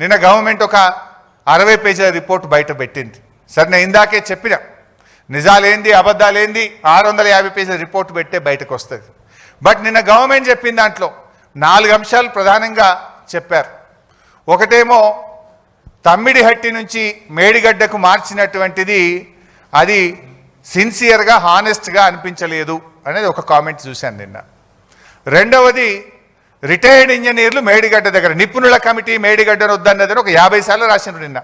నిన్న గవర్నమెంట్ ఒక అరవై పేజీల రిపోర్ట్ బయట పెట్టింది. సరే నేను ఇందాకే చెప్పిన నిజాలేంది అబద్ధాలేంది ఆరు వందల యాభై పేజీల రిపోర్ట్ పెట్టే బయటకు వస్తుంది. బట్ నిన్న గవర్నమెంట్ చెప్పిన దాంట్లో నాలుగు అంశాలు ప్రధానంగా చెప్పారు. ఒకటేమో తమ్మిడిహట్టి నుంచి మేడిగడ్డకు మార్చినటువంటిది అది సిన్సియర్గా హానెస్ట్గా అనిపించలేదు అనేది ఒక కామెంట్ చూశాను నిన్న. రెండవది రిటైర్డ్ ఇంజనీర్లు మేడిగడ్డ దగ్గర నిపుణుల కమిటీ మేడిగడ్డను వద్దన్నదని ఒక యాభై సార్లు రాసినారు నిన్న.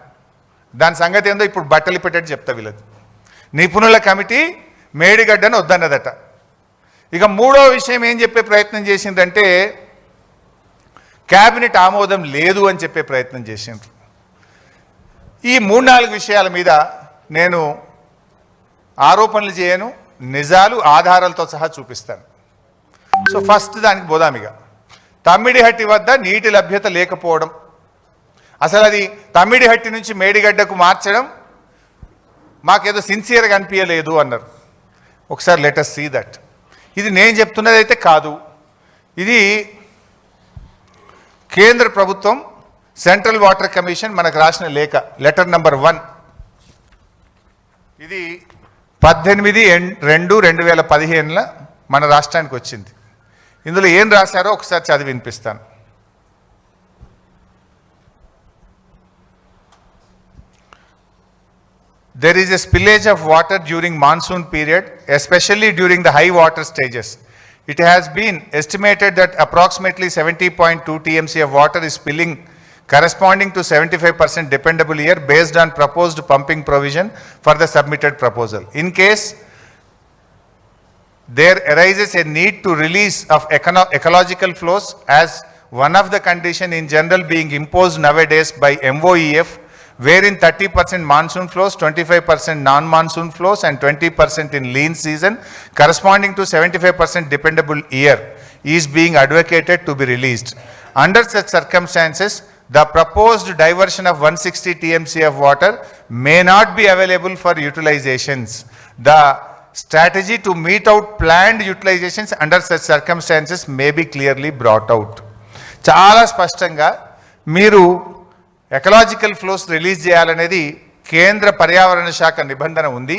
దాని సంగతి ఏందో ఇప్పుడు బట్టలు పెట్టేట్టు చెప్తా వీళ్ళది. నిపుణుల కమిటీ మేడిగడ్డను వద్దన్నదట. ఇక మూడో విషయం ఏం చెప్పే ప్రయత్నం చేసిందంటే క్యాబినెట్ ఆమోదం లేదు అని చెప్పే ప్రయత్నం చేసిండ్రు. ఈ మూడు నాలుగు విషయాల మీద నేను ఆరోపణలు చేయను నిజాలు ఆధారాలతో సహా చూపిస్తాను. సో ఫస్ట్ దానికి బోదామిగా తమ్మిడిహట్టి వద్ద నీటి లభ్యత లేకపోవడం. అసలు అది తమ్మిడిహట్టి నుంచి మేడిగడ్డకు మార్చడం మాకేదో సిన్సియర్గా అనిపించలేదు అన్నారు. ఒకసారి లెటర్ సీ దట్ ఇది నేను చెప్తున్నది అయితే కాదు. ఇది కేంద్ర ప్రభుత్వం సెంట్రల్ వాటర్ కమిషన్ మనకు రాసిన లేఖ లెటర్ నెంబర్ వన్ ఇది పద్దెనిమిది రెండు రెండు వేల పదిహేనుల మన రాష్ట్రానికి వచ్చింది. ఇందులో ఏం రాశారో ఒకసారి చదివి వినిపిస్తాను There is a spillage of water during monsoon period, especially during the high water stages. It has been estimated that approximately 70.2 TMC of water is spilling corresponding to 75% dependable year based on proposed pumping provision for the submitted proposal. In case there arises a need to release of ecological flows as one of the condition in general being imposed nowadays by MOEF wherein 30% monsoon flows, 25% non-monsoon flows and 20% in lean season corresponding to 75% dependable year is being advocated to be released. Under such circumstances, the proposed diversion of 160 TMC of water may not be available for utilizations. The strategy to meet out planned utilizations under such circumstances may be clearly brought out. చాలా స్పష్టంగా మీరు ecological flows release చేయాలనేది కేంద్ర పర్యావరణ శాఖ నిబంధన ఉంది.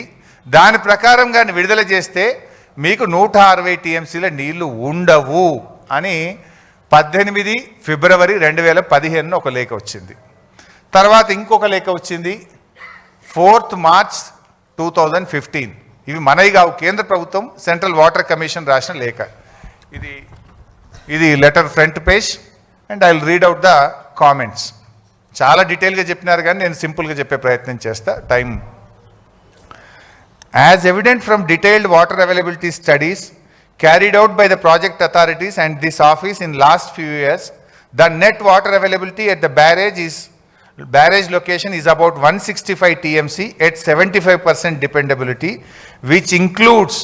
దాని ప్రకారం కానీ విడుదల చేస్తే మీకు నూట అరవై టీఎంసీల నీళ్ళు ఉండవు అని పద్దెనిమిది ఫిబ్రవరి రెండు వేల పదిహేనున ఒక లేఖ వచ్చింది. తర్వాత ఇంకొక లేఖ వచ్చింది. Fourth March two thousand fifteen. ఇవి మనయ్య కావు. కేంద్ర ప్రభుత్వం సెంట్రల్ వాటర్ కమిషన్ రాసిన లేఖ. ఇది ఇది letter front page and I will read out the comments. చాలా డీటెయిల్గా చెప్పినారు కానీ నేను సింపుల్గా చెప్పే ప్రయత్నం చేస్తా. Time. As evident from detailed water availability studies carried out by the project authorities and this office in last few years the net water availability at the barrage is barrage location is about 165 TMC at 75% dependability, which includes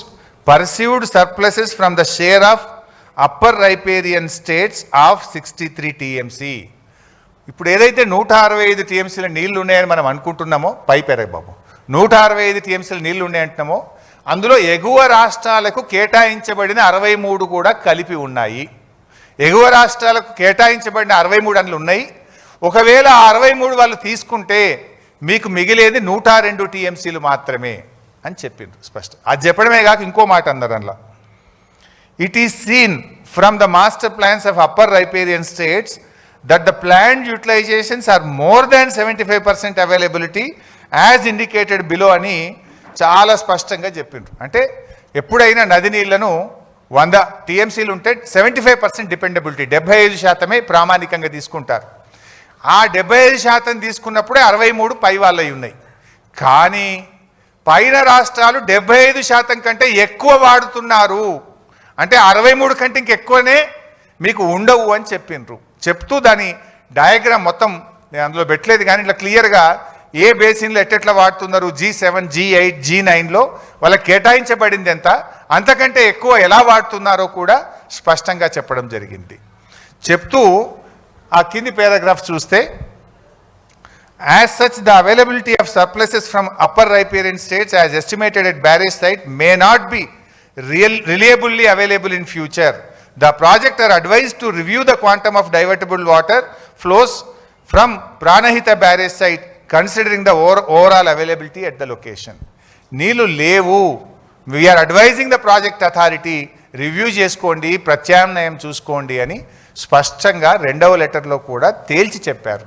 surpluses surpluses from the share of upper riparian states of 63 TMC. ఇప్పుడు ఏదైతే నూట అరవై ఐదు టీఎంసీల నీళ్ళు ఉన్నాయని మనం అనుకుంటున్నామో పై పెరగ బాబు. నూట అరవై ఐదు టీఎంసీల నీళ్ళు ఉన్నాయంటున్నామో అందులో ఎగువ రాష్ట్రాలకు కేటాయించబడిన అరవై మూడు కూడా కలిపి ఉన్నాయి. ఎగువ రాష్ట్రాలకు కేటాయించబడిన అరవై మూడు అందులో ఉన్నాయి. ఒకవేళ అరవై మూడు వాళ్ళు తీసుకుంటే మీకు మిగిలేది నూట రెండు టీఎంసీలు మాత్రమే అని చెప్పిండ్రు స్పష్టం. అది చెప్పడమే కాక ఇంకో మాట అన్నారు అందులో. Is seen from the master plans of upper upper states that the the planned are more more than 75% availability as indicated below అని చాలా స్పష్టంగా చెప్పిండ్రు. అంటే ఎప్పుడైనా నది నీళ్ళను వంద టీఎంసీలు ఉంటే సెవెంటీ ఫైవ్ పర్సెంట్ డిపెండబిలిటీ డెబ్బై ఐదు శాతమే ప్రామాణికంగా తీసుకుంటారు. ఆ డెబ్బై ఐదు శాతం తీసుకున్నప్పుడే అరవై మూడు పై వాళ్ళవి ఉన్నాయి. కానీ పైన రాష్ట్రాలు డెబ్బై ఐదు శాతం కంటే ఎక్కువ వాడుతున్నారు. అంటే అరవై మూడు కంటే ఇంకెక్కువనే మీకు ఉండవు అని చెప్పిండ్రు. చెప్తూ దాని డయాగ్రామ్ మొత్తం నేను అందులో పెట్టలేదు కానీ ఇట్లా క్లియర్గా ఏ బేసిన్లో ఎట్టెట్లా వాడుతున్నారు? G seven G eight G నైన్లో వాళ్ళకి కేటాయించబడింది ఎంత? అంతకంటే ఎక్కువ ఎలా వాడుతున్నారో కూడా స్పష్టంగా చెప్పడం జరిగింది. చెప్తూ ఆ కింది పారాగ్రాఫ్ చూస్తే as such the availability of surpluses from upper riparian states as estimated at barrage site may not be real reliably available in future the project are advise to review the quantum of divertable water flows from Pranahita barrage site considering the over overall availability at the location నీళ్ళు లేవు. We are advising the project authority review చేసుకోండి ప్రత్యామ్నాయం చూసుకోండి అని స్పష్టంగా రెండవ లెటర్లో కూడా తేల్చి చెప్పారు.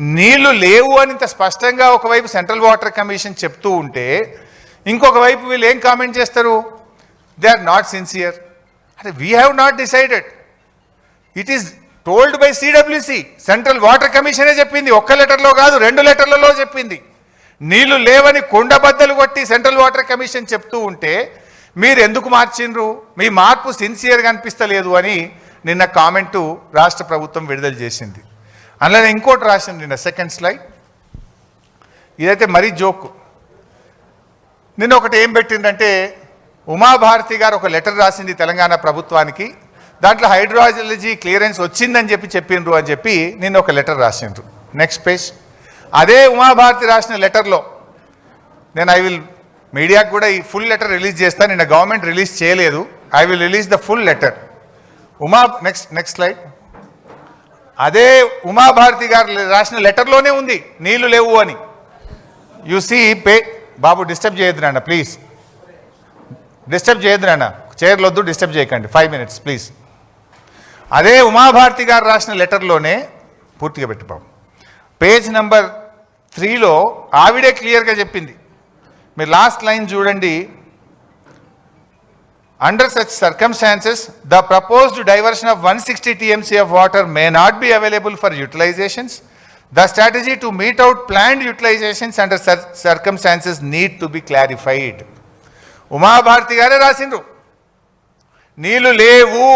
నీళ్ళు లేవు అని ఇంత స్పష్టంగా ఒకవైపు సెంట్రల్ వాటర్ కమిషన్ చెప్తూ ఉంటే ఇంకొక వైపు వీళ్ళు ఏం కామెంట్ చేస్తారు? They are not sincere. అంటే we have not decided. It is told by CWC central water కమిషనే చెప్పింది. ఒక్క లెటర్లో కాదు రెండు లెటర్లలో చెప్పింది. నీళ్ళు లేవని కొండబద్దలు కొట్టి సెంట్రల్ వాటర్ కమిషన్ చెప్తూ ఉంటే మీరు ఎందుకు మార్చిండ్రు? మీ మార్పు సిన్సియర్గా అనిపిస్తలేదు అని నిన్న కామెంటు రాష్ట్ర ప్రభుత్వం విడుదల చేసింది. అందులో ఇంకోటి రాసింది నిన్న సెకండ్ స్లైడ్ ఇదైతే మరీ జోక్. నిన్న ఒకటి ఏం పెట్టిందంటే ఉమాభారతి గారు ఒక లెటర్ రాసింది తెలంగాణ ప్రభుత్వానికి. దాంట్లో హైడ్రాలజీ క్లియరెన్స్ వచ్చిందని చెప్పి చెప్పిండ్రు అని చెప్పి నిన్న ఒక లెటర్ రాసిండ్రు. నెక్స్ట్ పేజ్ అదే ఉమాభారతి రాసిన లెటర్లో నేను ఐ విల్ మీడియాకు కూడా ఈ ఫుల్ లెటర్ రిలీజ్ చేస్తాను నిన్న గవర్నమెంట్ రిలీజ్ చేయలేదు. I will release the full letter. Uma next next slide అదే ఉమాభారతి గారు రాసిన లెటర్లోనే ఉంది నీళ్ళు లేవు అని. యు సీ పే బాబు డిస్టర్బ్ చేయొద్దు నాన్న ప్లీజ్ డిస్టర్బ్ చేయొద్దు నాన్న చైర్లు వద్దు డిస్టర్బ్ చేయకండి ఫైవ్ మినిట్స్ ప్లీజ్ అదే ఉమాభారతి గారు రాసిన లెటర్లోనే పూర్తిగా పెట్టి బాబు పేజ్ నెంబర్ త్రీలో ఆవిడే క్లియర్గా చెప్పింది. మీరు లాస్ట్ లైన్ చూడండి under such circumstances the proposed diversion of one sixty TMC of water may not be available for utilizations the strategy to meet out planned utilizations under sir circumstances need to be clarified Uma Bharati గారే రాసిండ్రు నీళ్ళు లేవు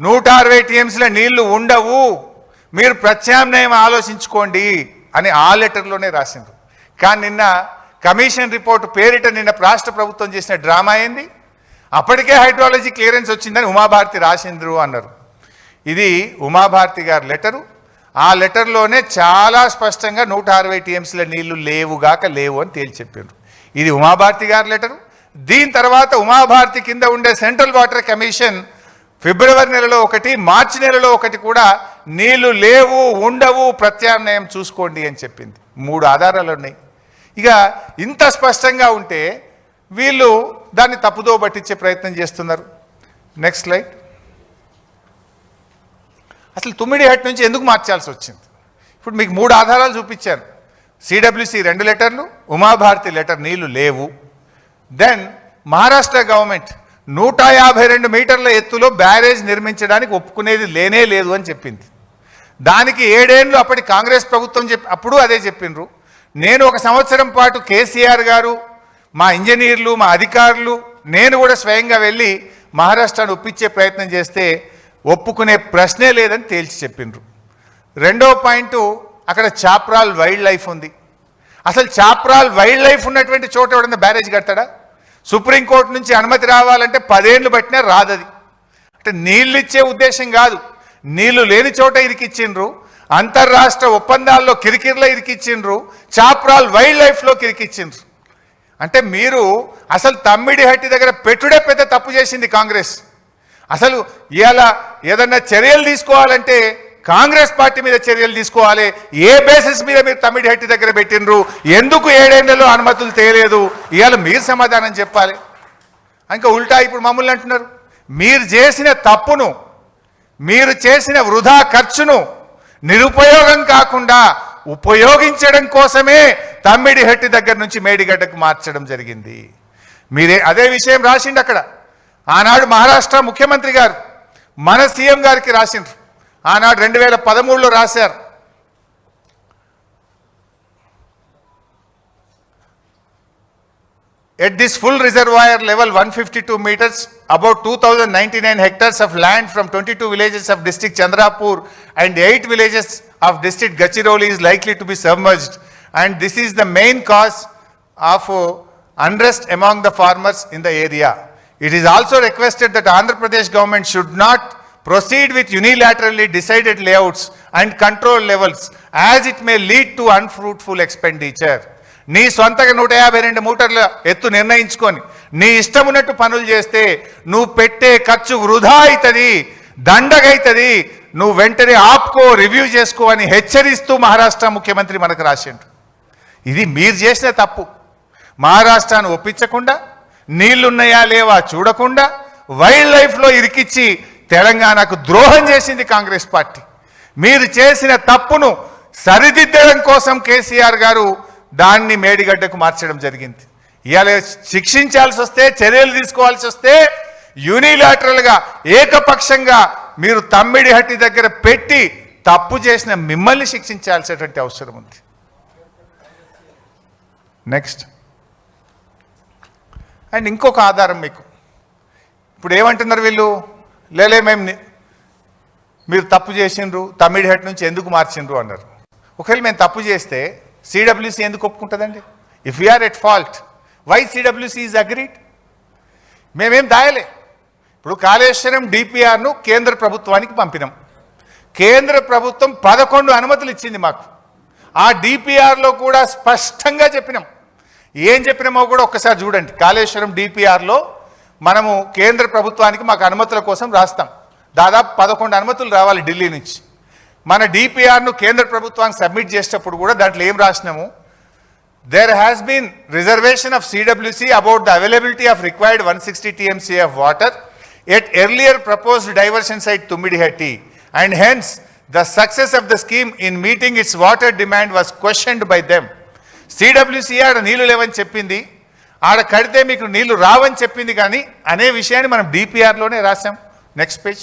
నూట అరవై టీఎంసీల నీళ్ళు ఉండవు మీరు ప్రత్యామ్నాయం ఆలోచించుకోండి అని ఆ లెటర్లోనే రాసిండ్రు కానీ నిన్న కమిషన్ రిపోర్ట్ పేరిట నిన్న రాష్ట్ర ప్రభుత్వం చేసిన డ్రామా అయింది అప్పటికే హైడ్రాలజీ క్లియరెన్స్ వచ్చిందని ఉమాభారతి రాసిండ్రు అన్నారు. ఇది ఉమాభారతి గారి లెటరు. ఆ లెటర్లోనే చాలా స్పష్టంగా నూట అరవై టీఎంసీల నీళ్ళు లేవుగాక లేవు అని తేల్చి చెప్పారు. ఇది ఉమాభారతి గారి లెటరు. దీని తర్వాత ఉమాభారతి కింద ఉండే సెంట్రల్ వాటర్ కమిషన్ ఫిబ్రవరి నెలలో ఒకటి మార్చి నెలలో ఒకటి కూడా నీళ్ళు లేవు ఉండవు ప్రత్యామ్నాయం చూసుకోండి అని చెప్పింది. మూడు ఆధారాలు ఉన్నాయి. ఇక ఇంత స్పష్టంగా ఉంటే వీళ్ళు దాన్ని తప్పుదో పట్టించే ప్రయత్నం చేస్తున్నారు. నెక్స్ట్ స్లైడ్ అసలు తుమ్మిడిహట్ నుంచి ఎందుకు మార్చాల్సి వచ్చింది? ఇప్పుడు మీకు మూడు ఆధారాలు చూపించాను. సిడబ్ల్యూసి రెండు లెటర్లు ఉమాభారతి లెటర్ నీళ్ళు లేవు. దెన్ మహారాష్ట్ర గవర్నమెంట్ నూట యాభై రెండు మీటర్ల ఎత్తులో బ్యారేజ్ నిర్మించడానికి ఒప్పుకునేది లేనే లేదు అని చెప్పింది. దానికి ఏడేళ్ళు అప్పటి కాంగ్రెస్ ప్రభుత్వం చెప్పి అప్పుడు అదే చెప్పిండ్రు. నేను ఒక సంవత్సరం పాటు కేసీఆర్ గారు మా ఇంజనీర్లు మా అధికారులు నేను కూడా స్వయంగా వెళ్ళి మహారాష్ట్రను ఒప్పించే ప్రయత్నం చేస్తే ఒప్పుకునే ప్రశ్నే లేదని తేల్చి చెప్పిండ్రు. రెండో పాయింట్ అక్కడ చాప్రాల్ వైల్డ్ లైఫ్ ఉంది. అసలు చాప్రాల్ వైల్డ్ లైఫ్ ఉన్నటువంటి చోట ఎవడన్నా బ్యారేజ్ కడతాడా? సుప్రీంకోర్టు నుంచి అనుమతి రావాలంటే పదేళ్ళు పట్టినా రాదది. అంటే నీళ్ళు ఇచ్చే ఉద్దేశం కాదు. నీళ్ళు లేని చోట ఇరికిచ్చిండ్రు. అంతర్రాష్ట్ర ఒప్పందాల్లో కిరికిర్లో ఇరికిచ్చిండ్రు. చాప్రాల్ వైల్డ్ లైఫ్లో కిరికిచ్చిండ్రు. అంటే మీరు అసలు తమ్మిడి హట్టి దగ్గర పెట్టుడే పెద్ద తప్పు చేసింది కాంగ్రెస్. అసలు ఇవాళ ఏదన్నా చర్యలు తీసుకోవాలంటే కాంగ్రెస్ పార్టీ మీద చర్యలు తీసుకోవాలి. ఏ బేసిస్ మీద మీరు తమ్మిడి హట్టి దగ్గర పెట్టినరు ఎందుకు ఏడేళ్ళలో అనుమతులు తేలేదు? ఇవాళ మీరు సమాధానం చెప్పాలి. ఇంకా ఉల్టా ఇప్పుడు మమ్మల్ని అంటున్నారు. మీరు చేసిన తప్పును మీరు చేసిన వృధా ఖర్చును నిరుపయోగం కాకుండా ఉపయోగించడం కోసమే తమ్మిడిహట్టి దగ్గర నుంచి మేడిగడ్డకు మార్చడం జరిగింది. మీరే అదే విషయం రాసిండు అక్కడ. ఆనాడు మహారాష్ట్ర ముఖ్యమంత్రి గారు మన సీఎం గారికి రాసిండ్రు. ఆనాడు రెండు వేల పదమూడులో రాశారు. At this full reservoir level 152 meters, about 2099 hectares of land from 22 villages of district Chandrapur and 8 villages of district Gachiroli is likely to be submerged. And this is the main cause of uh, unrest among the farmers in the area. It is also requested that Andhra Pradesh government should not proceed with unilaterally decided layouts and control levels as it may lead to unfruitful expenditure. నీ సొంతగా నూట యాభై రెండు మూటర్ల ఎత్తు నిర్ణయించుకొని నీ ఇష్టమున్నట్టు పనులు చేస్తే నువ్వు పెట్టే ఖర్చు వృధా అవుతుంది దండగైతుంది. నువ్వు వెంటనే ఆపుకో రివ్యూ చేసుకో అని హెచ్చరిస్తూ మహారాష్ట్ర ముఖ్యమంత్రి మనకు రాసిండు ఇది మీరు చేసిన తప్పు. మహారాష్ట్రను ఒప్పించకుండా నీళ్ళున్నాయా లేవా చూడకుండా వైల్డ్ లైఫ్లో ఇరికిచ్చి తెలంగాణకు ద్రోహం చేసింది కాంగ్రెస్ పార్టీ. మీరు చేసిన తప్పును సరిదిద్దడం కోసం కేసీఆర్ గారు దాన్ని మేడిగడ్డకు మార్చడం జరిగింది. ఇవాళ శిక్షించాల్సి వస్తే చర్యలు తీసుకోవాల్సి వస్తే యూనిలాటరల్గా ఏకపక్షంగా మీరు తమ్మిడి హట్టి దగ్గర పెట్టి తప్పు చేసిన మిమ్మల్ని శిక్షించాల్సినటువంటి అవసరం ఉంది. నెక్స్ట్ అండ్ ఇంకొక ఆధారం మీకు. ఇప్పుడు ఏమంటున్నారు వీళ్ళు? లేలే మేము మీరు తప్పు చేసిండ్రు తమ్మిడి హట్ నుంచి ఎందుకు మార్చిండ్రు అన్నారు. ఒకవేళ మేము తప్పు చేస్తే సిడబ్ల్యూసీ ఎందుకు ఒప్పుకుంటుందండి? If you are at fault why CWC is agreed మేమేం దాయలే. ఇప్పుడు కాళేశ్వరం డిపిఆర్ను కేంద్ర ప్రభుత్వానికి పంపినాం. కేంద్ర ప్రభుత్వం పదకొండు అనుమతులు ఇచ్చింది మాకు. ఆ డిపిఆర్లో కూడా స్పష్టంగా చెప్పినాం. ఏం చెప్పినామో కూడా ఒక్కసారి చూడండి. కాళేశ్వరం డిపిఆర్లో మనము కేంద్ర ప్రభుత్వానికి మాకు అనుమతుల కోసం రాస్తాం. దాదాపు పదకొండు అనుమతులు రావాలి ఢిల్లీ నుంచి. మన డిపిఆర్ను కేంద్ర ప్రభుత్వానికి సబ్మిట్ చేసేటప్పుడు కూడా దాంట్లో ఏం రాసినాము? There has been reservation of CWC about the availability of required one sixty TMC of water at earlier proposed diversion site Tummidihatti and hence the success of the scheme in meeting its water demand was questioned by them. CWC ఆడ నీళ్ళు లేవని చెప్పింది ఆడ కడితే మీకు నీళ్ళు రావని చెప్పింది కానీ అనే విషయాన్ని మనం డిపిఆర్లోనే రాసాం నెక్స్ట్ పేజ్